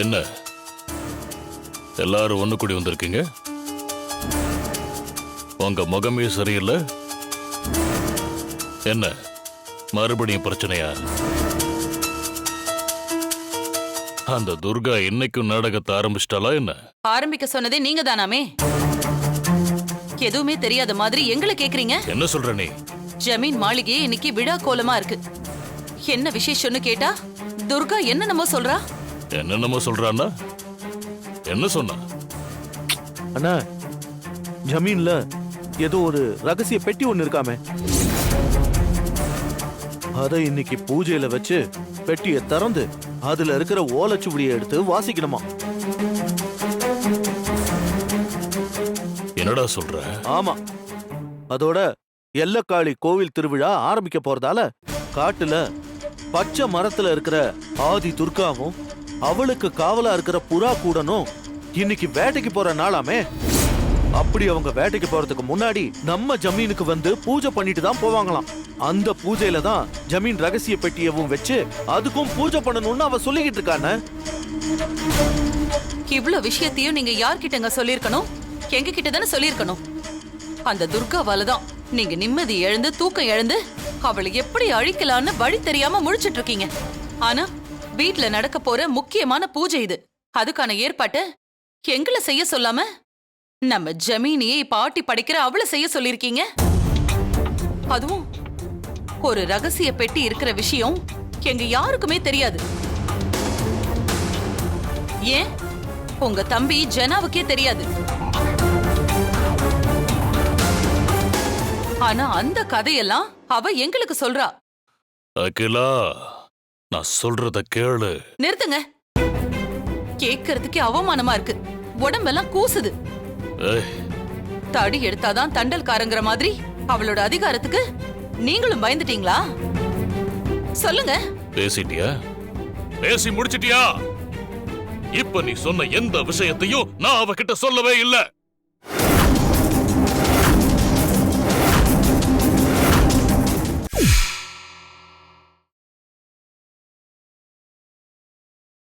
என்ன? எல்லாரும் ஒண்ணு கூடி வந்திருக்கீங்க? உங்க முகமே சரியில்லை? என்ன? மறுபடியும் பிரச்சனையா? அந்த துர்கா இன்னைக்கும் நாடகத்தை ஆரம்பிச்சிட்டாளா என்ன? ஆரம்பிக்க சொன்னதே நீங்க தானாமே. எதுவுமே தெரியாத மாதிரி எங்களை கேக்குறீங்க? என்ன சொல்ற நீ? ஜமீன் மாளிகையே இன்னைக்கு விழா கோலமா இருக்கு. என்ன விசேஷம்னு கேட்டா துர்கா என்னென்னமோ சொல்றா? என்னென்னமோ சொல்றான்னா? என்ன சொன்னா? அண்ணா ஜமீன்ல ஏதோ ஒரு ரகசிய பெட்டி ஒண்ணு இருக்காமே. அத இன்னைக்கு பூஜையில வச்சு பெட்டியை திறந்து அதுல இருக்கிற ஓலைச்சுவடியை எடுத்து வாசிக்கணுமா? என்னடா சொல்ற? ஆமா. அதோட எல்லக்காளி கோவில் திருவிழா ஆரம்பிக்க போறதால காட்டுல பச்சை மரத்துல இருக்கிற ஆதி துர்காவும் அவளுக்கு காவலா இருக்கிற புறா கூடனும் இன்னைக்கு வேட்டைக்கு போற நாளாமே. அப்படி அவங்க வேட்டைக்கு போறதுக்கு முன்னாடி நம்ம ஜமீனுக்கு வந்து பூஜை பண்ணிட்டு தான் போவாங்களாம். அந்த பூஜையில தான் ஜமீன் ரகசிய பெட்டியவும் வச்சு அதுக்கும் பூஜை பண்ணணும்னு அவ சொல்லிக்கிட்டு இருக்கானே. இவ்வளவு விஷயத்தையும் நீங்க யார்கிட்டங்க சொல்லிருக்கணும் எங்க கிட்ட தானே சொல்லிருக்கணும் அந்த துர்காவால தான் நீங்க நிம்மதி இழந்து தூக்கம் இழந்து அவளை எப்படி அழிக்கலான்னு வழி தெரியாம முழிச்சிட்டு இருக்கீங்க. ஆனா வீட்ல நடக்க போற முக்கியமான பூஜை இது. அதுக்கான ஏற்பாட்டை எங்களை செய்ய சொல்லாம? நம்ம ஜமீனியை பாட்டி படைக்கிற அவளை செய்ய சொல்லிருக்கீங்க? அதுவும் ஒரு ரகசிய பெட்டி இருக்கிற விஷயம் எங்க யாருக்குமே தெரியாது. ஏன்? உங்க தம்பி ஜனாவுக்கே தெரியாது. ஆனா அந்த கதையெல்லாம் அவ எங்களுக்கு சொல்றா. அகிலா நான் சொல்றத கேளு. நிறுத்துங்க. கேக்குறதுக்கே அவமானமா இருக்கு. உடம்பெல்லாம் கூசுது. ஏய். தடி எடுத்தாதான் தண்டல்காரங்கிற மாதிரி அவளோட அதிகாரத்துக்கு நீங்களும் பயந்துட்டீங்களா? சொல்லுங்க. பேசிட்டியா? பேசி முடிச்சிட்டியா? இப்ப நீ சொன்ன எந்த விஷயத்தையும் நான் அவகிட்ட சொல்லவே இல்ல.